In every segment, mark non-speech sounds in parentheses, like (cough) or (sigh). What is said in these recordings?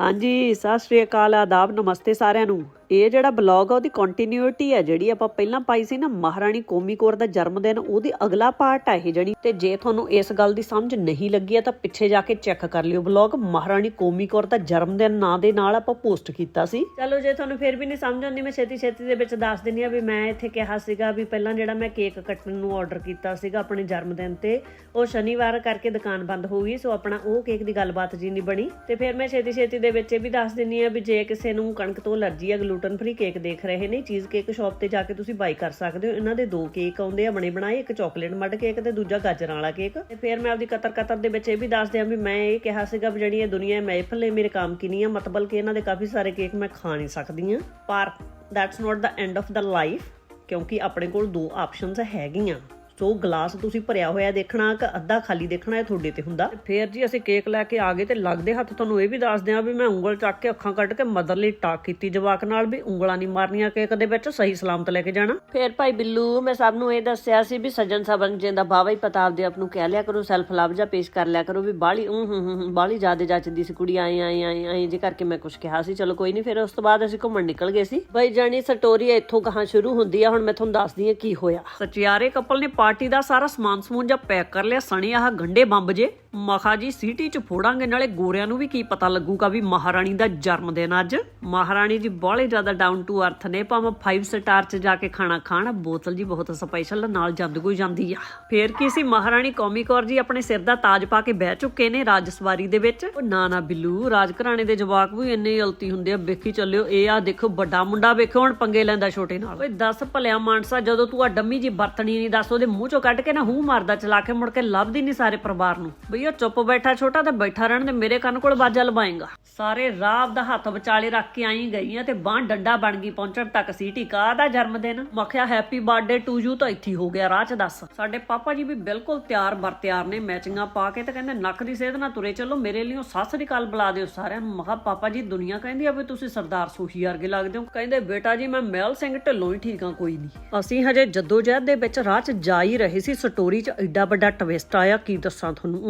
ਹਾਂਜੀ ਸਤਿ ਸ਼੍ਰੀ ਅਕਾਲ ਆਦਾਬ ਨਮਸਤੇ ਸਾਰਿਆਂ ਨੂੰ। ਇਹ ਜਿਹੜਾ ਬਲੌਗ ਆ, ਉਹਦੀ ਕੰਟੀਨਿਊਟੀ ਆ ਜਿਹੜੀ ਆਪਾਂ ਪਹਿਲਾਂ ਪਾਈ ਸੀ ਨਾ, ਮਹਾਰਾਣੀ ਕੋਮੀ ਕੌਰ ਦਾ ਜਨਮ ਦਿਨ ਉਹਦੀ ਅਗਲਾ ਪਾਰਟ ਆ ਇਹ ਜਿਹੜੀ। ਤੇ ਜੇ ਤੁਹਾਨੂੰ ਇਸ ਗੱਲ ਦੀ ਸਮਝ ਨਹੀਂ ਲੱਗੀ ਆ, ਤਾਂ ਪਿੱਛੇ ਜਾ ਕੇ ਚੈੱਕ ਕਰ ਲਿਓ ਬਲੌਗ, ਮਹਾਰਾਣੀ ਕੋਮੀ ਕੌਰ ਦਾ ਜਨਮ ਦਿਨ ਨਾਂ ਦੇ ਨਾਲ ਆਪਾਂ ਪੋਸਟ ਕੀਤਾ ਸੀ। ਚਲੋ, ਜੇ ਤੁਹਾਨੂੰ ਫਿਰ ਵੀ ਨਹੀਂ ਸਮਝ ਆਉਂਦੀ, ਮੈਂ ਛੇਤੀ ਛੇਤੀ ਦੇ ਵਿੱਚ ਦੱਸ ਦਿੰਨੀ ਆ ਵੀ ਮੈਂ ਇੱਥੇ ਕਿਹਾ ਸੀਗਾ ਵੀ ਪਹਿਲਾਂ ਜਿਹੜਾ ਮੈਂ ਕੇਕ ਕੱਟਣ ਨੂੰ ਆਰਡਰ ਕੀਤਾ ਸੀਗਾ ਆਪਣੇ ਜਨਮ ਦਿਨ ਤੇ, ਉਹ ਸ਼ਨੀਵਾਰ ਕਰਕੇ ਦੁਕਾਨ ਬੰਦ ਹੋ ਗਈ, ਸੋ ਆਪਣਾ ਉਹ ਕੇਕ ਦੀ ਗੱਲਬਾਤ ਜੀ ਨਹੀਂ ਬਣੀ। ਤੇ ਫਿਰ ਮੈਂ ਛੇਤੀ ਛੇਤੀ ਦੇ ਵਿੱਚ ਇਹ ਵੀ ਦੱਸ ਦਿੰਨੀ ਆ ਵੀ ਜੇ ਕਿਸੇ ਨੂੰ ਕਣਕ ਤੋਂ ਅਲਰਜੀ ਆ ਗਲੂਟਨ ਫ੍ਰੀ ਕੇਕ ਦੇਖ ਰਹੇ ਨੇ ਚੀਜ਼ ਕੇਕ ਸ਼ਾਪ ਤੇ ਜਾ ਕੇ ਤੁਸੀਂ ਬਾਈ ਕਰ ਸਕਦੇ ਹੋ। ਇਹਨਾਂ ਦੇ ਦੋ ਕੇਕ ਆਉਂਦੇ ਆ, ਬਣੇ ਬਣਾਏ, ਇੱਕ ਚਾਕਲੇਟ ਮੱਡ ਕੇਕ ਤੇ ਦੂਜਾ ਗਾਜਰਾਂ ਵਾਲਾ ਕੇਕ ਤੇ ਫਿਰ ਮੈਂ ਆਪਦੀ ਕਤਰ ਕਤਰ ਦੇ ਵਿੱਚ ਇਹ ਵੀ ਦੱਸ ਦਿਆਂ ਵੀ ਮੈਂ ਇਹ ਕਿਹਾ ਸੀਗਾ ਵੀ ਜਿਹੜੀ ਇਹ ਦੁਨੀਆ ਮਹਿਫਲ ਹੈ, ਮੇਰੇ ਕੰਮ ਕੀ ਨਹੀਂ ਆ, ਮਤਲਬ ਕਿ ਇਹਨਾਂ ਦੇ ਕਾਫੀ ਸਾਰੇ ਕੇਕ ਮੈਂ ਖਾ ਨਹੀਂ ਸਕਦੀ ਆ ਪਰ that's not the end of the life ਕਿਉਂਕਿ ਆਪਣੇ ਕੋਲ ਦੋ ਆਪਸ਼ਨਸ ਹੈਗੀਆਂ। ਸੋ ਗਲਾਸ ਤੁਸੀਂ ਭਰਿਆ ਹੋਇਆ ਦੇਖਣਾ ਕਿ ਅੱਧਾ ਖਾਲੀ ਦੇਖਣਾ ਇਹ ਤੁਹਾਡੇ ਤੇ ਹੁੰਦਾ। ਫੇਰ ਜੀ ਅਸੀਂ ਕੇਕ ਲੈ ਕੇ ਆ ਗਏ ਤੇ ਲੱਗਦੇ ਹੱਥ ਤੁਹਾਨੂੰ ਇਹ ਵੀ ਦੱਸ ਦਿਆਂ ਵੀ ਮੈਂ ਉਂਗਲ ਚੱਕ ਕੇ ਅੱਖਾਂ ਕੱਢ ਕੇ ਮਦਰ ਲਈ ਟਾਕ ਕੀਤੀ ਜਵਾਕ ਨਾਲ ਵੀ ਉਂਗਲਾਂ ਨਹੀਂ ਮਾਰਨੀਆਂ ਕੇਕ ਦੇ ਵਿੱਚ ਸਹੀ ਸਲਾਮਤ ਲੈ ਕੇ ਜਾਣਾ। ਫੇਰ ਭਾਈ ਬਿੱਲੂ ਮੈਂ ਸਭ ਨੂੰ ਇਹ ਦੱਸਿਆ ਸੀ ਵੀ ਸੱਜਣ ਸਬਨ ਜਿੰਦਾ ਬਾਵਾ ਹੀ ਪਤਾ ਆਪਦੇ ਆਪ ਨੂੰ ਕਹਿ ਲਿਆ ਕਰੋ ਸੈਲਫ ਲਵ ਜਾਂ ਪੇਸ਼ ਕਰ ਲਿਆ ਕਰੋ ਵੀ ਬਾਲੀ ਹੂੰ ਹੂੰ ਹੂੰ ਬਾਲੀ ਜਿਆਦੇ ਜੱਚਦੀ ਸੀ ਕੁੜੀ ਆਏ ਆਏ ਆਏ ਆਏ ਜੇ ਕਰਕੇ ਮੈਂ ਕੁਝ ਕਿਹਾ ਸੀ। ਚਲੋ ਕੋਈ ਨਹੀਂ ਫਿਰ ਉਸ ਤੋਂ ਬਾਅਦ ਅਸੀਂ ਘੁੰਮਣ ਨਿਕਲ ਗਏ ਸੀ। ਬਈ ਜਾਨੀ ਸਟੋਰੀ ਇੱਥੋਂ ਕਹਾਂ ਸ਼ੁਰੂ ਹੁੰਦੀ ਆ ਹੁਣ ਮੈਂ ਤੁਹਾਨੂੰ ਦੱਸਦੀ ਆ ਕੀ ਹੋਇਆ। ਸਚਿਆਰੇ ਕਪਲ ਨੇ ਪਾਰਟੀ ਦਾ ਸਾਰਾ ਸਮਾਨ ਸਮੂਨ ਜਾਂ ਪੈਕ ਕਰ ਲਿਆ ਸਣੇ ਆਹ ਗੰਡੇ ਬੰਬ ਜੇ। ਮਖਾ ਜੀ, ਸਿਟੀ ਚ ਫੋੜਾਂਗੇ, ਨਾਲੇ ਗੋਰਿਆਂ ਨੂੰ ਵੀ ਕੀ ਪਤਾ ਲੱਗੂਗਾ ਵੀ ਮਹਾਰਾਣੀ ਦਾ ਜਨਮ ਦਿਨ ਅੱਜ। ਮਹਾਰਾਣੀ ਜੀ ਬਾਹਲੇ ਜ਼ਿਆਦਾ ਡਾਊਨ ਟੂ ਅਰਥ ਨੇ, ਭਾਵੇਂ 5 ਸਟਾਰ ਚ ਜਾ ਕੇ ਖਾਣਾ ਖਾਣ, ਬੋਤਲ ਜੀ ਬਹੁਤ ਸਪੈਸ਼ਲ ਨਾਲ ਜਦ ਕੋਈ ਜਾਂਦੀ ਆ। ਫੇਰ ਕੀ ਸੀ, ਮਹਾਰਾਣੀ ਕੌਮੀ ਕੌਰ ਜੀ ਆਪਣੇ ਸਿਰ ਦਾ ਤਾਜ ਪਾ ਕੇ ਬਹਿ ਚੁੱਕੇ ਨੇ ਰਾਜ ਸਵਾਰੀ ਦੇ ਵਿੱਚ। ਉਹ ਨਾ ਨਾ ਬਿੱਲੂ ਰਾਜ ਘਰਾਣੇ ਦੇ ਜਵਾਕ ਵੀ ਇੰਨੇ ਗਲਤੀ ਹੁੰਦੇ ਆ, ਵੇਖੀ ਚੱਲਿਓ, ਇਹ ਆ ਦੇਖੋ, ਵੱਡਾ ਮੁੰਡਾ ਵੇਖੋ ਹੁਣ ਪੰਗੇ ਲੈਂਦਾ ਛੋਟੇ ਨਾਲ। ਓਏ ਦੱਸ ਭਲਿਆ ਮਾਨਸਾ, ਜਦੋਂ ਤੂੰ ਆ ਡੰਮੀ ਜੀ ਵਰਤਣੀ ਨਹੀਂ ਦੱਸ, ਉਹਦੇ ਮੂੰਹ ਚੋਂ ਕੱਢ ਕੇ ਨਾ ਹੂੰ ਮਾਰਦਾ, ਚਲਾ ਕੇ ਮੁੜ ਕੇ ਲੱਭਦੀ ਨਹੀਂ ਸਾਰੇ ਪਰਿਵਾਰ ਨੂੰ। ਬਈ ਉਹ ਚੁੱਪ ਬੈਠਾ ਛੋਟਾ ਤੇ ਬੈਠਾ ਰਹਿਣ ਦੇ ਮੇਰੇ ਕੰਨ ਕੋਲ ਬਾਜਾ ਲਵਾਏਗਾ ਸਾਰੇ ਰਾਹ ਦਾ ਹੱਥ ਵਿਚਾਲੇ ਰੱਖ ਕੇ ਆਈ ਗਈਆਂ ਤੇ ਬਾਹ ਡੰਡਾ ਬਣ ਗਈ ਪਹੁੰਚਣ ਤੱਕ ਸੀਟੀ ਕਾ ਦਾ ਜਨਮ ਦਿਨ? ਮੱਖਿਆ ਹੈਪੀ ਬਰਥਡੇ ਟੂ ਯੂ ਤਾਂ ਇੱਥੇ ਹੋ ਗਿਆ, ਰਾਹ ਚ ਦੱਸ। ਸਾਡੇ ਪਾਪਾ ਜੀ ਵੀ ਬਿਲਕੁਲ ਤਿਆਰ ਬਰ ਤਿਆਰ ਨੇ, ਮੈਚਿੰਗਾਂ ਪਾ ਕੇ ਤੇ ਕਹਿੰਦੇ, ਨੱਕ ਦੀ ਸੇਧ ਨਾਲ ਤੁਰੇ ਚੱਲੋ, ਮੇਰੇ ਲਈ ਸੱਸ ਦੀ ਕਾਲ ਬੁਲਾ ਦਿਓ ਸਾਰਿਆਂ ਨੂੰ। ਮਹਾ ਪਾਪਾ ਜੀ, ਦੁਨੀਆ ਕਹਿੰਦੀ ਆ ਵੀ ਤੁਸੀਂ ਸਰਦਾਰ ਸੂਹੀ ਵਰਗੇ ਲੱਗਦੇ ਹੋ। ਕਹਿੰਦੇ, ਬੇਟਾ ਜੀ, ਮੈਂ ਮਹਿਲ ਸਿੰਘ ਢਿੱਲੋਂ ਹੀ ਠੀਕ ਆ ਕੋਈ ਨਹੀਂ। ਅਸੀਂ ਹਜੇ ਜਦੋਜਹਿਦ ਦੇ ਵਿੱਚ ਰਾਹ 'ਚ ਜਾ ਹੀ ਰਹੇ ਸੀ, ਸਟੋਰੀ 'ਚ ਐਡਾ ਵੱਡਾ ਟਵਿਸਟ ਆਇਆ, ਕੀ ਦੱਸਾਂ ਤੁਹਾਨੂੰ?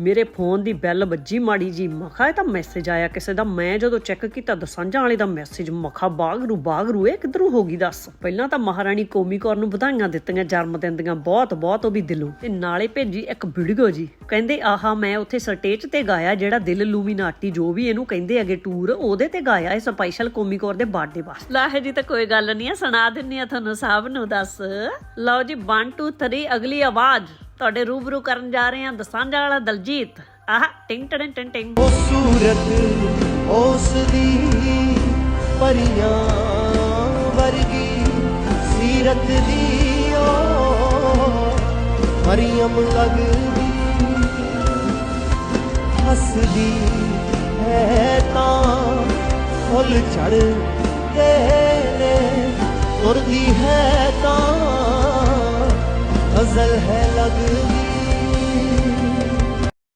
ਮੇਰੇ ਫੋਨ ਦੀ ਬੈਲ ਵੱਜੀ ਮਾੜੀ ਜੀ। ਮਖਾ ਇਹ ਤਾਂ ਮੈਸੇਜ ਆਇਆ ਕਿਸੇ ਦਾ। ਮੈਂ ਜਦੋਂ ਚੈੱਕ ਕੀਤਾ ਦਸਾਂਝਾਂ ਵਾਲੇ ਦਾ ਮੈਸੇਜ ਮਖਾ ਬਾਗਰੂ ਬਾਗਰੂ, ਇਹ ਕਿੱਧਰੋਂ ਹੋ ਗਈ ਦੱਸ? ਪਹਿਲਾਂ ਤਾਂ ਮਹਾਰਾਣੀ ਕੋਮੀ ਕੌਰ ਨੂੰ ਵਧਾਈਆਂ ਦਿੱਤੀਆਂ, ਜਨਮ ਦਿਨ ਦੀਆਂ ਬਹੁਤ ਬਹੁਤ ਉਹ ਵੀ ਦਿਲੋਂ। ਤੇ ਨਾਲੇ ਭੇਜੀ ਇੱਕ ਵੀਡੀਓ ਜੀ। ਕਹਿੰਦੇ, ਆਹਾ, ਮੈਂ ਉੱਥੇ ਸਟੇਜ ਤੇ ਗਾਇਆ, ਜਿਹੜਾ ਦਿਲ ਲੂਮੀਨਾਟੀ, ਜੋ ਵੀ ਇਹਨੂੰ ਕਹਿੰਦੇ ਹੈਗੇ ਟੂਰ ਉਹਦੇ ਤੇ ਗਾਇਆ ਇਹ ਸਪੈਸ਼ਲ ਕੋਮੀ ਕੌਰ ਦੇ ਬਰਥਡੇ ਵਾਸਤੇ। ਲਾਹੇ ਜੀ, ਤਾਂ ਕੋਈ ਗੱਲ ਨਹੀਂ ਆ, ਸੁਣਾ ਦਿੰਨੀ ਆ ਤੁਹਾਨੂੰ ਸਭ ਨੂੰ, ਦੱਸ। ਲਓ ਜੀ 1 2 3 ਅਗਲੀ ਆਵਾਜ਼। ਤੁਹਾਡੇ ਰੂਬਰੂ ਕਰਨ ਜਾ ਰਹੇ ਹਾਂ ਦਸਾਂਝਾ ਵਾਲਾ ਦਲਜੀਤ। ਆਹ, ਟਿੰਗ ਟਿੰਗ ਟਿੰਗ ਟਿੰਗ। ਉਹ ਸੂਰਤ ਉਸ ਦੀ ਪਰੀਆਂ ਵਰਗੀ ਸੀਰਤ ਦੀ ਉਹ ਮਰੀਮ ਲੱਗਦੀ, ਹੱਸਦੀ ਹੈ ਤਾਂ ਫੁੱਲ ਝੜਦੇ ਨੇ ਉਰਦੀ ਹੈ ਤਾਂ ਗਜ਼ਲ ਹੈ ਲੱਗਦੀ।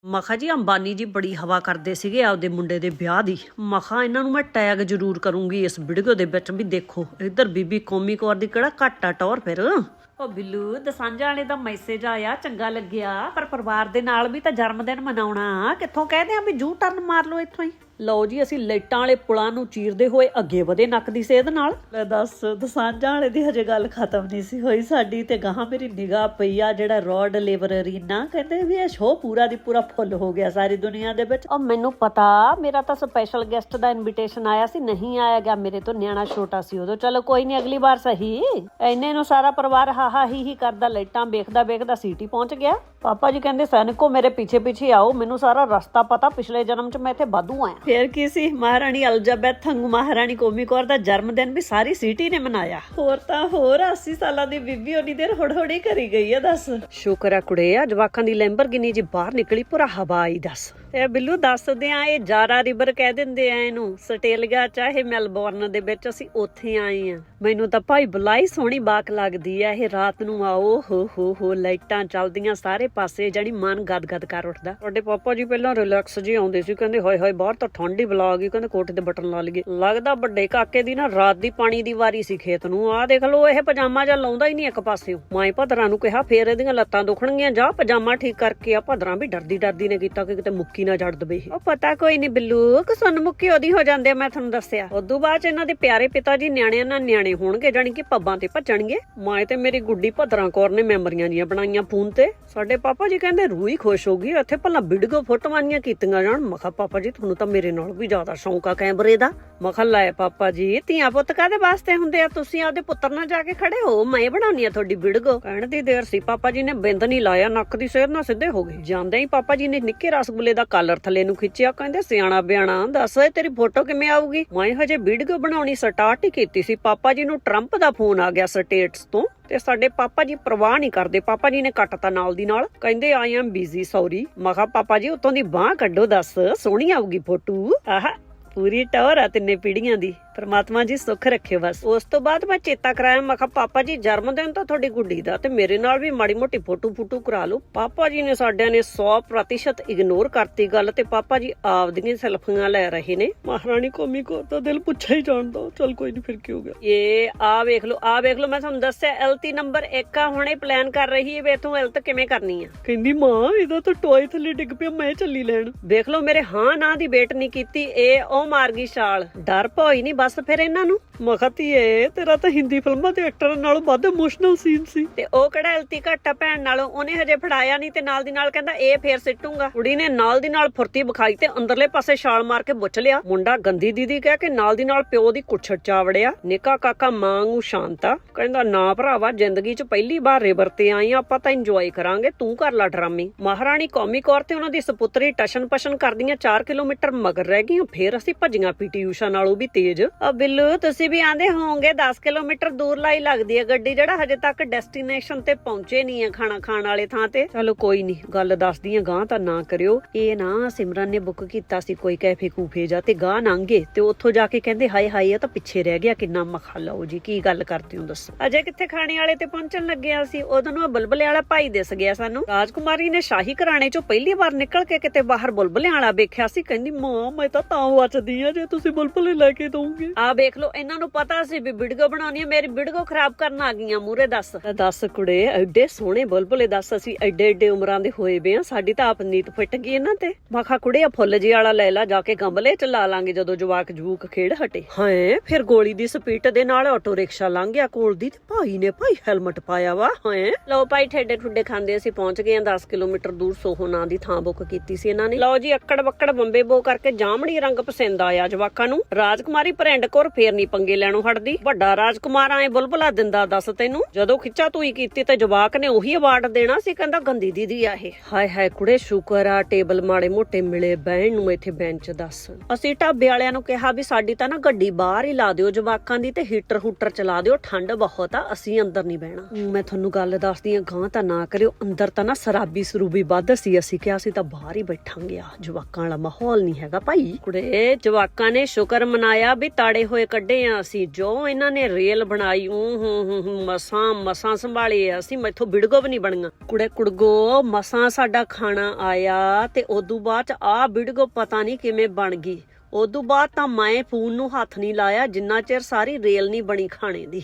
ਮਖਾ ਜੀ ਅੰਬਾਨੀ ਜੀ ਬੜੀ ਹਵਾ ਕਰਦੇ ਸੀਗੇ ਆਪਦੇ ਮੁੰਡੇ ਦੇ ਵਿਆਹ ਦੀ। ਮਖਾ ਇਹਨਾਂ ਨੂੰ ਮੈਂ ਟੈਗ ਜ਼ਰੂਰ ਕਰੂੰਗੀ ਇਸ ਵੀਡੀਓ ਦੇ ਵਿੱਚ ਵੀ ਦੇਖੋ। ਇੱਧਰ ਬੀਬੀ ਕੋਮੀ ਕੌਰ ਦੀ ਕਿਹੜਾ ਘਾਟਾ ਟੌਰ ਫਿਰ। ਉਹ ਬਿੱਲੂ ਦਸਾਂਝਾ ਵਾਲੇ ਦਾ ਮੈਸੇਜ ਆਇਆ ਚੰਗਾ ਲੱਗਿਆ ਪਰ ਪਰਿਵਾਰ ਦੇ ਨਾਲ ਵੀ ਤਾਂ ਜਨਮ ਦਿਨ ਮਨਾਉਣਾ। ਕਿੱਥੋਂ ਕਹਦੇ ਆ ਵੀ ਜੂ ਟਰਨ ਮਾਰ ਲਓ ਇੱਥੋਂ ਹੀ। ਲਓ ਜੀ ਅਸੀਂ ਲਾਈਟਾਂ ਵਾਲੇ ਪੁਲਾਂ ਨੂੰ ਚੀਰਦੇ ਹੋਏ ਅੱਗੇ ਵਧੇ ਨੱਕ ਦੀ ਸੇਧ ਨਾਲ। ਲੈ ਦੱਸ ਦਸਾਂਝਾ ਵਾਲੇ ਦੀ ਹਜੇ ਗੱਲ ਖਤਮ ਨਹੀਂ ਸੀ ਹੋਈ ਸਾਡੀ ਤੇ ਗਾਹਾਂ ਮੇਰੀ ਨਿਗਾਹ ਪਈ ਆ ਜਿਹੜਾ ਰੋਡ ਲੇਬਰ ਅਰੀਨਾ ਕਹਿੰਦੇ ਵੀ ਇਹ ਸ਼ੋਅ ਪੂਰਾ ਦੀ ਪੂਰਾ ਫੁੱਲ ਹੋ ਗਿਆ ਸਾਰੀ ਦੁਨੀਆ ਦੇ ਵਿੱਚ। ਉਹ ਮੈਨੂੰ ਪਤਾ ਮੇਰਾ ਤਾਂ ਸਪੈਸ਼ਲ ਗੈਸਟ ਦਾ ਇਨਵੀਟੇਸ਼ਨ ਆਇਆ ਸੀ ਨਹੀਂ ਆਇਆ ਗਿਆ ਮੇਰੇ ਤੋਂ ਨਿਆਣਾ ਛੋਟਾ ਸੀ ਉਦੋਂ। ਚਲੋ ਕੋਈ ਨਹੀਂ ਅਗਲੀ ਵਾਰ ਸਹੀ। ਐਨੇ ਨੂੰ ਸਾਰਾ ਪਰਿਵਾਰ ਹਾਹਾ ਹੀ ਹੀ ਕਰਦਾ ਲਾਈਟਾਂ ਵੇਖਦਾ ਵੇਖਦਾ ਸੀਟੀ ਪਹੁੰਚ ਗਿਆ। ਪਾਪਾ ਜੀ ਕਹਿੰਦੇ ਸੈਨਿਕੋ ਮੇਰੇ ਪਿੱਛੇ ਪਿੱਛੇ ਆਓ ਮੈਨੂੰ ਸਾਰਾ ਰਸਤਾ ਪਤਾ ਪਿਛਲੇ ਜਨਮ ਚ ਮੈਂ ਇੱਥੇ ਵਾਧੂ ਆਇਆ। ਫੇਰ ਕੀ ਸੀ? ਮਹਾਰਾਣੀ ਅਲਜਾਬੈਥ ਹੰਗੂ ਮਹਾਰਾਣੀ ਕੋਮੀ ਕੌਰ ਦਾ ਜਨਮ ਦਿਨ ਵੀ ਸਾਰੀ ਸਿਟੀ ਨੇ ਮਨਾਇਆ। ਹੋਰ ਤਾਂ ਹੋਰ 80 ਸਾਲਾਂ ਦੀ ਬੀਬੀ ਉਨੀ ਦੇਰ ਹੜਹੜੀ ਕਰੀ ਗਈ ਆ, ਦੱਸ। ਸ਼ੁਕਰ ਆ ਕੁੜੇ ਆ ਜਵਾਕਾਂ ਦੀ ਲੈਂਬਰਗਿਨੀ ਜੀ ਬਾਹਰ ਨਿਕਲੀ, ਪੂਰਾ ਹਵਾ ਆਈ, ਦੱਸ। ਤੇ ਬਿੱਲੂ ਦੱਸਦੇ ਆ, ਇਹ ਜਾਰਾ ਰਿਵਰ ਕਹਿ ਦਿੰਦੇ ਆ ਇਹਨੂੰ, ਸਟੇਲੀਆ ਚਾਹੇ ਮੈਲਬੌਰਨ ਦੇ ਵਿੱਚ ਅਸੀਂ ਉੱਥੇ ਆਏ ਆ। ਮੈਨੂੰ ਤਾਂ ਭਾਈ ਬੁਲਾਈ ਸੋਹਣੀ ਬਾਕ ਲੱਗਦੀ ਆ, ਇਹ ਰਾਤ ਨੂੰ ਆਓ, ਹੋ ਹੋ ਹੋ, ਲਾਈਟਾਂ ਚੱਲਦੀਆਂ ਸਾਰੇ ਪਾਸੇ ਜਾਨੀ ਮਨ ਗਦ-ਗਦ ਕਰ ਉੱਠਦਾ। ਤੁਹਾਡੇ ਪਾਪਾ ਜੀ ਪਹਿਲਾਂ ਰਿਲੈਕਸ ਜੀ ਆਉਂਦੇ ਸੀ, ਕਹਿੰਦੇ ਹਾਏ ਹਾਏ, ਬਾਹਰ ਤਾਂ ਠੰਡੀ ਬਲਾ ਗਈ ਕਹਿੰਦੇ ਕੋਟ ਤੇ ਬਟਨ ਲਾ ਲਈਏ। ਲੱਗਦਾ ਵੱਡੇ ਕਾਕੇ ਦੀ ਨਾ ਰਾਤ ਦੀ ਪਾਣੀ ਦੀ ਵਾਰੀ ਸੀ ਖੇਤ ਨੂੰ। ਆਹ ਦੇਖ ਲਓ, ਇਹ ਪਜਾਮਾ ਜਾਂ ਲਾਉਂਦਾ ਹੀ ਨਹੀਂ ਇੱਕ ਪਾਸਿਓਂ। ਮਾਏ ਭਦਰਾਂ ਨੂੰ ਕਿਹਾ, ਫੇਰ ਇਹਦੀਆਂ ਲੱਤਾਂ ਦੁਖਣਗੀਆਂ, ਜਾ ਪਜਾਮਾ ਠੀਕ ਕਰਕੇ ਆ, ਭਦਰਾਂ ਵੀ ਡਰਦੀ ਡਰਦੀ ਨੇ ਕੀਤਾ ਕਿ ਕਿਤੇ ਮੁੱਕੀ ਮੁੱਕੀ ਨਾ ਜੜ ਦਵੇ ਉਹ ਪਤਾ ਕੋਈ ਨਹੀਂ ਬਿੱਲੂ ਕਿ ਸੁਣ ਮੁੱਕੀ ਉਹਦੀ ਹੋ ਜਾਂਦੇ ਮੈਂ ਤੁਹਾਨੂੰ ਦੱਸਿਆ। ਉਦੋਂ ਬਾਅਦ ਚ ਇਹਨਾਂ ਦੇ ਪਿਆਰੇ ਪਿਤਾ ਜੀ ਨਿਆਣਿਆਂ ਨਾਲ ਨਿਆਣੇ ਹੋਣਗੇ ਜਾਣੀ ਕਿ ਪੱਬਾਂ ਤੇ ਭੱਜਣਗੇ। ਮੈਂ ਤੇ ਮੇਰੀ ਗੁੱਡੀ ਭਦਰਾਂ ਕੌਰ ਨੇ ਮੈਮਰੀਆਂ ਜੀਆਂ ਬਣਾਈਆਂ ਫੋਨ ਤੇ। ਸਾਡੇ ਪਾਪਾ ਜੀ ਕਹਿੰਦੇ ਰੂਹ ਹੀ ਖੁਸ਼ ਹੋ ਗਈ ਇੱਥੇ ਭਲਾ ਵੀਡੀਓ ਫੋਟੋਆਂ ਕੀਤੀਆਂ ਜਾਣ। ਮੈਂ ਕਿਹਾ ਪਾਪਾ ਜੀ ਤੁਹਾਨੂੰ ਤਾਂ ਮੇਰੇ ਨਾਲ ਵੀ ਜ਼ਿਆਦਾ ਸ਼ੌਂਕ ਆ ਕੈਮਰੇ ਦਾ। ਮੈਂ ਕਿਹਾ ਲੈ ਪਾਪਾ ਜੀ ਧੀਆਂ ਪੁੱਤ ਕਾਦੇ ਵਾਸਤੇ ਹੁੰਦੇ ਆ? ਤੁਸੀਂ ਆਪਦੇ ਪੁੱਤਰ ਨਾਲ ਜਾ ਕੇ ਖੜੇ ਹੋ ਮੈਂ ਬਣਾਉਣੀ ਆ ਤੁਹਾਡੀ ਵੀਡੀਓ ਕਹਿਣ ਦੀ ਦੇਰ ਸੀ ਪਾਪਾ ਜੀ ਨੇ ਬਿੰਦ ਨਹੀਂ ਲਾਇਆ ਨੱਕ ਦੀ ਸਿਰ ਨਾਲ ਸਿੱਧੇ ਹੋ ਗਏ। ਜਾਂਦੇ ਹੀ ਪਾਪਾ ਜੀ ਨੇ ਨਿੱਕੇ ਰਸਗੁੱਲੇ ਦਾ ਕਾਲਰ ਥੱਲੇ ਨੂੰ ਖਿੱਚਿਆ, ਕਹਿੰਦੇ ਸਿਆਣਾ ਬਿਆਣਾ, ਦੱਸ ਤੇਰੀ ਫੋਟੋ ਕਿਵੇਂ ਆਊਗੀ? ਮੈਂ ਹਜੇ ਵੀਡੀਓ ਬਣਾਉਣੀ ਸਟਾਰਟ ਹੀ ਕੀਤੀ ਸੀ, ਪਾਪਾ ਜੀ ਨੂੰ ਟਰੰਪ ਦਾ ਫੋਨ ਆ ਗਿਆ ਸਟੇਟਸ ਤੋਂ, ਤੇ ਸਾਡੇ ਪਾਪਾ ਜੀ ਪਰਵਾਹ ਨਹੀਂ ਕਰਦੇ, ਪਾਪਾ ਜੀ ਨੇ ਕੱਟਤਾ ਨਾਲ ਦੀ ਨਾਲ, ਕਹਿੰਦੇ ਆਈ ਐਮ ਬਿਜ਼ੀ ਸੌਰੀ ਮੈਂ ਕਿਹਾ, ਪਾਪਾ ਜੀ ਉਤੋਂ ਦੀ ਬਾਹ ਕੱਢੋ ਦੱਸ, ਸੋਹਣੀ ਆਊਗੀ ਫੋਟੋ, ਆਹਾ, ਪੂਰੀ ਟੌਰ ਆ ਤਿੰਨੇ ਪੀੜੀਆਂ ਦੀ। ਪਰਮਾਤਮਾ ਜੀ ਸੁੱਖ ਰੱਖਿਓ ਬਸ। ਉਸ ਤੋਂ ਬਾਅਦ ਮੈਂ ਚੇਤਾ ਕਰਾਇਆ ਮੈਂ ਕਿਹਾ ਪਾਪਾ ਜੀ ਜਨਮ ਦਿਨ ਤਾਂ ਤੁਹਾਡੀ ਗੁੱਡੀ ਦਾ ਤੇ ਮੇਰੇ ਨਾਲ ਵੀ ਮਾੜੀ ਮੋਟੀ ਫੋਟੋ ਫੋਟੋ ਕਰਾ ਲਓ। ਪਾਪਾ ਜੀ ਨੇ ਸਾਡਿਆਂ ਨੇ 100% ਇਗਨੋਰ ਕਰਤੀ ਗੱਲ ਤੇ ਪਾਪਾ ਜੀ ਆਪਦੀਆਂ ਸੈਲਫੀਆਂ ਲੈ ਰਹੇ ਨੇ। ਮਹਾਰਾਣੀ ਕੋਮੀ ਕੋ ਤਾਂ ਦਿਲ ਪੁੱਛਿਆ ਹੀ ਜਾਣਦਾ ਚਲ ਕੋਈ ਨਹੀਂ ਫਿਰ ਕੀ ਹੋ ਗਿਆ? ਇਹ ਆ ਵੇਖ ਲਓ ਆ ਵੇਖ ਲਓ ਮੈਂ ਤੁਹਾਨੂੰ ਦੱਸਿਆ ਐਲਤੀ ਨੰਬਰ 1 ਆ ਹੁਣੇ ਪਲਾਨ ਕਰ ਰਹੀ ਹੈ ਵੀ ਇਥੋਂ ਐਲਤ ਕਿਵੇਂ ਕਰਨੀ ਆ। ਕਹਿੰਦੀ ਮਾਂ ਇਹਦਾ ਤਾਂ ਟੋਏ ਥੱਲੇ ਡਿੱਗ ਪਿਆ ਮੈਂ ਚੱਲੀ ਲੈਣ। ਵੇਖ ਲਓ ਮੇਰੇ ਹਾਂ ਨਾ ਦੀ ਵੇਟ ਨਹੀਂ ਕੀਤੀ ਇਹ ਉਹ ਮਾਰ ਗਈ ਛਾਲ। ਡਰ ਭੋਈ ਨਹੀਂ ਬਸ ਫਿਰ ਇਹਨਾਂ ਨੂੰ। ਮਖਤੀ ਏ ਤੇਰਾ ਤਾਂ ਹਿੰਦੀ ਫਿਲਮਾਂ ਦੇ ਐਕਟਰਾਂ ਨਾਲੋਂ ਵੱਧ ਇਮੋਸ਼ਨਲ ਸੀਨ ਸੀ। ਤੇ ਉਹ ਕਿਹੜਾ ਐਲਤੀ ਘੱਟਾ ਭੈਣ ਨਾਲੋਂ? ਉਹਨੇ ਹਜੇ ਫੜਾਇਆ ਨਹੀਂ ਤੇ ਨਾਲ ਦੀ ਨਾਲ ਕਹਿੰਦਾ ਇਹ ਫੇਰ ਸਿੱਟੂਗਾ। ਕੁੜੀ ਨੇ ਨਾਲ ਦੀ ਨਾਲ ਫੁਰਤੀ ਵਿਖਾਈ ਤੇ ਅੰਦਰਲੇ ਪਾਸੇ ਛਾਲ ਮਾਰ ਕੇ ਬੁੱਚ ਲਿਆ। ਮੁੰਡਾ ਗੰਦੀ ਦੀਦੀ ਕਹਿ ਕੇ ਨਾਲ ਦੀ ਨਾਲ ਪਿਓ ਦੀ ਕੁੱਛੜ ਚਾਵੜਿਆ ਨਿੱਕਾ ਕਾਕਾ ਮਾਂ ਨੂੰ ਸ਼ਾਂਤਾ ਕਹਿੰਦਾ ਨਾ ਭਰਾਵਾ ਜ਼ਿੰਦਗੀ 'ਚ ਪਹਿਲੀ ਵਾਰ ਰਿਵਰ ਤੇ ਆਈ ਆਪਾਂ ਤਾਂ ਇੰਜੋਏ ਕਰਾਂਗੇ। ਤੂੰ ਕਰ ਲਾ ਡਰਾਮੀ। ਮਹਾਰਾਣੀ ਕੌਮੀ ਕੌਰ ਤੇ ਉਹਨਾਂ ਦੀ ਸੁਪੁੱਤਰੀ ਟਸ਼ਨ ਪਸ਼ਨ ਕਰਦੀਆਂ 4 ਕਿਲੋਮੀਟਰ ਮਗਰ ਰਹਿ ਗਈਆਂ। ਫੇਰ ਅਸੀਂ ਭੱਜੀਆਂ ਪੀਟੀ ਊਸ਼ਾ ਨਾਲੋਂ ਵੀ ਤੇਜ਼। ਆ ਬਿੱਲੂ, ਤੁਸੀਂ ਵੀ ਆਂਦੇ ਹੋਵੋਗੇ 10 ਕਿਲੋਮੀਟਰ ਦੂਰ ਲਾਈ ਲੱਗਦੀ ਹੈ ਗੱਡੀ ਜਿਹੜਾ ਹਜੇ ਤੱਕ ਡੈਸਟੀਨੇਸ਼ਨ ਤੇ ਪਹੁੰਚੇ ਨਹੀਂ ਹੈ ਖਾਣਾ ਖਾਣ ਵਾਲੇ ਥਾਂ ਤੇ। ਚਲੋ ਕੋਈ ਨਹੀਂ, ਗੱਲ ਦੱਸਦੀ ਆ ਗਾਂ ਤਾਂ ਨਾ ਕਰਿਓ। ਇਹ ਨਾ ਸਿਮਰਨ ਨੇ ਬੁੱਕ ਕੀਤਾ ਸੀ ਕੋਈ ਕੈਫੇ ਕੂਫੇ ਜਾ ਤੇ ਗਾਂ ਲੰਘੇ ਤੇ ਉੱਥੋਂ ਜਾ ਕੇ ਕਹਿੰਦੇ, ਹਾਏ ਹਾਏ ਆ ਤਾਂ ਪਿੱਛੇ ਰਹਿ ਗਿਆ, ਕਿੰਨਾ ਮਖਾ ਲਓ ਜੀ, ਕੀ ਗੱਲ ਕਰਦੇ ਹੋ ਦੱਸੋ? ਅਜੇ ਕਿੱਥੇ ਖਾਣੇ ਵਾਲੇ ਤੇ ਪਹੁੰਚਣ ਲੱਗਿਆ ਸੀ ਉਦੋਂ ਨੂੰ ਉਹ ਵਾਲਾ ਭਾਈ ਦਿਸ ਗਿਆ ਸਾਨੂੰ। ਰਾਜਕੁਮਾਰੀ ਨੇ ਸ਼ਾਹੀ ਘਰਾਣੇ ਚੋਂ ਪਹਿਲੀ ਵਾਰ ਨਿਕਲ ਕੇ ਕਿਤੇ ਬਾਹਰ ਬੁਲਬੁਲੇ ਵਾਲਾ ਵੇਖਿਆ ਸੀ। ਕਹਿੰਦੀ, ਮਾਂ, ਮੈਂ ਤਾਂ ਤਾਂ ਵੱਜਦੀ ਆ, ਜੇ ਤੁਸੀਂ ਬੁਲਬੁਲੇ ਲੈ ਕੇ ਦੋਗੇ ਆ ਵੇਖ ਲਓ ਇਹਨਾਂ ਨੂੰ ਪਤਾ ਸੀ ਵੀ ਵੀਡੀਓ ਬਣਾਉਣੀ ਆ ਮੇਰੀ ਵੀਡੀਓ ਖਰਾਬ ਕਰਨ ਆ ਗਈਆਂ ਮੂਰੇ ਦੱਸ। ਦੱਸ ਕੁੜੇ ਐਡੇ ਸੋਹਣੇ ਬੁਲਬੁਲੇ ਦੱਸ ਅਸੀਂ ਐਡੇ ਐਡੇ ਉਮਰਾਂ ਦੇ ਹੋਏ ਵੇ ਆ ਸਾਡੀ ਤਾਂ ਆਪ ਨੀਤ ਫਿੱਟ ਗਈ ਇਹਨਾਂ ਤੇ। ਮਾਖਾ ਕੁੜੇ ਆ ਫੁੱਲ ਜੀ ਵਾਲਾ ਲੈ ਲਾ ਜਾ ਕੇ ਗਮਲੇ ਚ ਲਾ ਲਾਂਗੇ ਜਦੋਂ ਜਵਾਕ ਜਵੂਕ ਖੇਡ ਹਟੇ। ਹਾਂ ਫਿਰ ਗੋਲੀ ਦੀ ਸਪੀਡ ਦੇ ਨਾਲ ਆਟੋ ਰਿਕਸ਼ਾ ਲੰਘ ਗਿਆ ਕੋਲ ਦੀ ਤੇ ਭਾਈ ਨੇ ਭਾਈ ਹੈਲਮਟ ਪਾਇਆ ਵਾ ਹਾਂ ਲਓ ਭਾਈ ਠੇਡੇ ਠੁੱਡੇ ਖਾਂਦੇ ਅਸੀਂ ਪਹੁੰਚ ਗਏ ਆ 10 ਕਿਲੋਮੀਟਰ ਦੂਰ ਸੋਹੋ ਨਾਂ ਦੀ ਥਾਂ ਬੁੱਕ ਕੀਤੀ ਸੀ ਇਹਨਾਂ ਨੇ। ਲਓ ਜੀ ਅੱਕੜ ਬੱਕੜ ਬੰਬੇ ਬੋ ਕਰਕੇ ਜਾਮਣੀ ਰੰਗ ਪਸੰਦ ਆਇਆ ਜਵਾਕਾਂ ਨੂੰ। ਰਾਜਕੁਮਾਰੀ ਭਰਿੰਡ ਕੋਰ ਫੇਰ ਨਹੀਂ ਪੰਗੇ ਲੈਣੋਂ ਹਟਦੀ। ਵੱਡਾ ਰਾਜਕੁਮਾਰ ਆਏ ਬੁਲਬੁਲਾ ਦਿੰਦਾ ਦੱਸ ਤੈਨੂੰ। ਜਦੋਂ ਖਿੱਚਾ ਤੂੰ ਕੀਤੀ ਤੇ ਜਵਾਕ ਨੇ ਉਹੀ ਅਵਾਰਡ ਦੇਣਾ ਸੀ, ਕਹਿੰਦਾ ਗੰਦੀ ਦੀਦੀ ਆ ਇਹ। ਹਾਏ ਹਾਏ ਕੁੜੇ, ਸ਼ੁਕਰ ਆ, ਟੇਬਲ ਮਾੜੇ ਮੋਟੇ ਮਿਲੇ ਬਹਿਣ ਨੂੰ ਇੱਥੇ ਬੈਂਚ ਦੱਸ। ਅਸੀਂ ਢਾਬੇ ਵਾਲਿਆਂ ਨੂੰ ਕਿਹਾ ਵੀ ਸਾਡੀ ਤਾਂ ਨਾ ਗੱਡੀ ਬਾਹਰ ਹੀ ਲਾ ਦਿਓ ਜਵਾਕਾਂ ਦੀ ਤੇ ਹੀਟਰ ਹੂਟਰ ਚਲਾ ਦਿਓ, ਠੰਡ ਬਹੁਤ ਆ, ਅਸੀਂ ਅੰਦਰ ਨਹੀਂ ਬਹਿਣਾ। ਮੈਂ ਤੁਹਾਨੂੰ ਗੱਲ ਦੱਸਦੀ ਆ ਗਾਂ ਤਾਂ ਨਾ ਕਰਿਓ, ਅੰਦਰ ਤਾਂ ਨਾ ਸ਼ਰਾਬੀ ਸਰੂਬੀ ਵੱਧ ਸੀ, ਅਸੀਂ ਕਿਹਾ ਸੀ ਤਾਂ ਬਾਹਰ ਹੀ ਬੈਠਾਂਗੇ ਆ, ਜਵਾਕਾਂ ਵਾਲਾ ਮਾਹੌਲ ਨਹੀਂ ਹੈਗਾ ਭਾਈ। ਕੁੜੇ, ਜਵਾਕਾਂ ਨੇ ਸ਼ੁਕਰ ਮਨਾਇਆ ਵੀ ਤਾੜੇ ਹੋਏ ਕੱਢੇ ਆ ਅਸੀਂ, ਜੋ ਇਹਨਾਂ ਨੇ ਰੇਲ ਬਣਾਈ, ਹੂੰ ਹੂੰ ਹੂੰ ਮਸਾਂ ਮਸਾਂ ਸੰਭਾਲੇ ਆ, ਅਸੀਂ ਮੈਥੋਂ ਬਿੜਗੋ ਵੀ ਨਹੀਂ ਬਣੀਆਂ। ਕੁੜੇ ਕੁੜਗੋ, ਮਸਾਂ ਸਾਡਾ ਖਾਣਾ ਆਇਆ ਤੇ ਉਦੋਂ ਬਾਅਦ ਚ ਆ ਬਿੜਗੋ ਪਤਾ ਨਹੀਂ ਕਿਵੇਂ ਬਣ ਗਈ। ਉਦੋਂ ਬਾਅਦ ਤਾਂ ਮੈਂ ਫੋਨ ਨੂੰ ਹੱਥ ਨਹੀਂ ਲਾਇਆ, ਜਿੰਨਾ ਚਿਰ ਸਾਰੀ ਰੇਲ ਨਹੀਂ ਬਣੀ ਖਾਣੇ ਦੀ।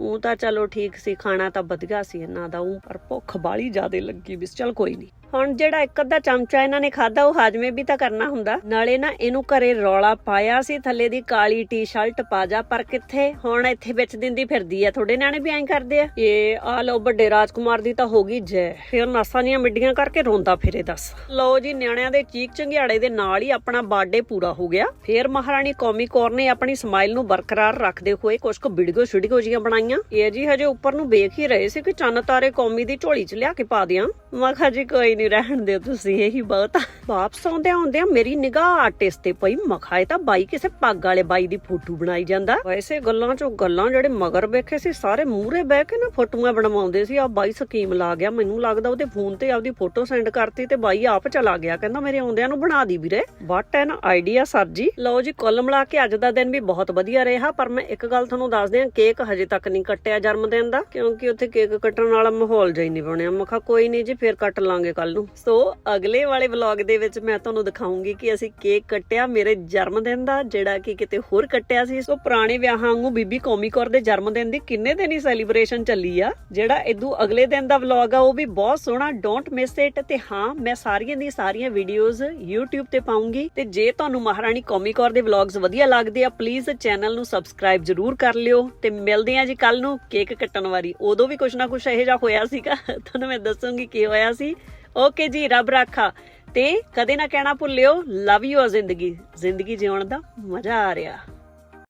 ਉਹ ਤਾਂ ਚਲੋ ਠੀਕ ਸੀ, ਖਾਣਾ ਤਾਂ ਵਧੀਆ ਸੀ ਇਹਨਾਂ ਦਾ, ਉਹ ਪਰ ਭੁੱਖ ਬਾਲੀ ਜ਼ਿਆਦੇ ਲੱਗੀ ਵੀ ਚਲ ਕੋਈ ਨਹੀਂ ਹੁਣ ਜਿਹੜਾ ਇੱਕ ਅੱਧਾ ਚਮਚਾ ਇਹਨਾਂ ਨੇ ਖਾਦਾ ਉਹ ਹਾਜਮੇ ਵੀ ਤਾਂ ਕਰਨਾ ਹੁੰਦਾ। ਨਾਲੇ ਨਾ ਇਹਨੂੰ ਘਰੇ ਰੌਲਾ ਪਾਇਆ ਸੀ, ਥੱਲੇ ਦੀ ਕਾਲੀ ਟੀ-ਸ਼ਰਟ ਪਾ ਪਰ ਕਿੱਥੇ? ਹੁਣ ਇੱਥੇ ਵਿੱਚ ਦਿੰਦੀ ਫਿਰਦੀ ਆ। ਥੋੜੇ ਨਿਆਣੇ ਵੀ ਐਂ ਕਰਦੇ ਆ? ਇਹ ਆ ਲਓ ਵੱਡੇ ਰਾਜਕੁਮਾਰ ਦੀ ਤਾਂ ਹੋ ਗਈ ਜੈ। ਫਿਰ ਨਾਸਾਂ ਦੀਆਂ ਮਿੱਡੀਆਂ ਕਰਕੇ ਰੋਂਦਾ ਫਿਰੇ, ਦੱਸ। ਲਓ ਜੀ, ਨਿਆਣਿਆਂ ਦੇ ਚੀਕ ਚੰਗਿਆੜੇ ਦੇ ਨਾਲ ਹੀ ਆਪਣਾ ਬਰਥਡੇ ਪੂਰਾ ਹੋ ਗਿਆ। ਫਿਰ ਮਹਾਰਾਣੀ ਕੌਮੀ ਕੌਰ ਨੇ ਆਪਣੀ ਸਮਾਈਲ ਨੂੰ ਬਰਕਰਾਰ ਰੱਖਦੇ ਹੋਏ ਕੁਝ ਕੁ ਵੀਡੀਓ ਸ਼ੂਡੀਓ ਜੀਆਂ ਬਣਾਈਆਂ। ਇਹ ਜੀ ਹਜੇ ਉੱਪਰ ਨੂੰ ਵੇਖ ਹੀ ਰਹੇ ਸੀ ਕਿ ਚੰਨ ਤਾਰੇ ਕੌਮੀ ਦੀ ਝੋਲੀ 'ਚ ਲਿਆ ਕੇ ਪਾ ਦਿਆਂ। ਮੈਂ ਕਿਹਾ ਜੀ ਕੋਈ ਨਹੀਂ, ਰਹਿਣ ਦਿਓ ਤੁਸੀਂ, ਇਹੀ ਬਹੁਤ ਆ। ਵਾਪਸ ਆਉਂਦੇ ਆਉਂਦੇ ਮੇਰੀ ਨਿਗਾਹ ਆਰਟਿਸਟ ਤੇ ਪਈ। ਮਖਾ ਮਖਾਏ ਤਾਂ ਬਾਈ ਕਿਸੇ ਪੱਗ ਵਾਲੇ ਬਾਈ ਦੀ ਫੋਟੋ ਬਣਾਈ ਜਾਂਦਾ। ਵੈਸੇ ਗੱਲਾਂ ਚੋਂ ਗੱਲਾਂ ਜਿਹੜੇ ਮਗਰ ਵੇਖੇ ਸੀ, ਸਾਰੇ ਮੂਹਰੇ ਬਹਿ ਕੇ ਨਾ ਫੋਟੋਆਂ ਬਣਵਾਉਂਦੇ ਸੀ। ਆ ਬਾਈ ਸਕੀਮ ਲਾ ਗਿਆ, ਮੈਨੂੰ ਲੱਗਦਾ ਉਹਦੇ ਫੋਨ ਤੇ ਆਪਦੀ ਫੋਟੋ ਸੈਂਡ ਕਰਤੀ ਤੇ ਬਾਈ ਆਪ ਚਲਾ ਗਿਆ। ਕਹਿੰਦਾ, ਮੇਰੇ ਆਉਂਦਿਆਂ ਨੂੰ ਬਣਾ ਦੀ ਵੀਰੇ। ਵਾਟ ਐਨ ਆਈਡੀਆ ਸਰ ਜੀ। ਲਓ ਜੀ, ਕੁੱਲ ਮਿਲਾ ਕੇ ਅੱਜ ਦਾ ਦਿਨ ਵੀ ਬਹੁਤ ਵਧੀਆ ਰਿਹਾ। ਪਰ ਮੈਂ ਇੱਕ ਗੱਲ ਤੁਹਾਨੂੰ ਦੱਸ ਦਿਆਂ, ਕੇਕ ਹਜੇ ਤੱਕ ਨਹੀਂ ਕੱਟਿਆ ਜਨਮ ਦਿਨ ਦਾ, ਕਿਉਂਕਿ ਉੱਥੇ ਕੇਕ ਕੱਟਣ ਵਾਲਾ ਮਾਹੌਲ ਜਿਹਾ ਹੀ ਨਹੀਂ ਬਣਿਆ ਮਖਾ ਕੋਈ ਨਹੀਂ ਜੀ ਫਿਰ ਕੱਟ ਲਾਂਗੇ ਕੱਲ ਨੂੰ। ਸੋ ਅਗਲੇ ਵਾਲੇ ਵਲੌਗ ਦੇ ਵਿੱਚ ਮੈਂ ਤੁਹਾਨੂੰ ਦਿਖਾਉਂਗੀ ਕਿ ਅਸੀਂ ਕੇਕ ਕੱਟਿਆ ਮੇਰੇ ਜਨਮ ਦਿਨ ਦਾ, ਜਿਹੜਾ ਕਿ ਕਿਤੇ ਹੋਰ ਕੱਟਿਆ ਸੀ। ਸੋ ਪੁਰਾਣੇ ਵਿਆਹਾਂ ਵਾਂਗੂ ਬੀਬੀ ਕੌਮੀ ਕੌਰ ਦੇ ਜਨਮ ਦਿਨ ਦੀ ਕਿੰਨੇ ਦਿਨ ਹੀ ਸੈਲੀਬ੍ਰੇਸ਼ਨ ਚੱਲੀ ਆ, ਜਿਹੜਾ ਇਦੋਂ ਅਗਲੇ ਦਿਨ ਦਾ ਵਲੌਗ ਆ, ਉਹ ਵੀ ਬਹੁਤ ਸੋਹਣਾ। ਡੋਂਟ ਮਿਸ ਇਟ ਤੇ ਹਾਂ, ਮੈਂ ਸਾਰੀਆਂ ਦੀ ਸਾਰੀਆਂ ਵੀਡੀਓਜ਼ YouTube ਤੇ ਪਾਉਂਗੀ। ਤੇ ਜੇ ਤੁਹਾਨੂੰ ਮਹਾਰਾਣੀ ਕੌਮੀ ਕੌਰ ਦੇ ਵਲੌਗਸ ਵਧੀਆ ਲੱਗਦੇ ਆ ਪਲੀਜ਼ ਚੈਨਲ ਨੂੰ ਸਬਸਕ੍ਰਾਈਬ ਜਰੂਰ ਕਰ ਲਿਓ। ਤੇ ਮਿਲਦੇ ਆ ਜੀ ਕੱਲ ਨੂੰ ਕੇਕ ਕੱਟਣ ਵਾਰੀ। ਉਦੋਂ ਵੀ ਕੁਛ ਨਾ ਕੁਛ ਇਹੋ ਜਿਹਾ ਹੋਇਆ ਸੀਗਾ। (laughs) ਤੁਹਾਨੂੰ ਮੈਂ ਦੱਸੂਗੀ ਕੀ ਹੋਇਆ ਸੀ। ਓਕੇ ਜੀ, ਰੱਬ ਰਾਖਾ। ਤੇ ਕਦੇ ਨਾ ਕਹਿਣਾ ਭੁੱਲਿਓ ਲਵ ਯੂ ਆ ਜ਼ਿੰਦਗੀ। ਜ਼ਿੰਦਗੀ ਜਿਉਣ ਦਾ ਮਜ਼ਾ ਆ ਰਿਹਾ।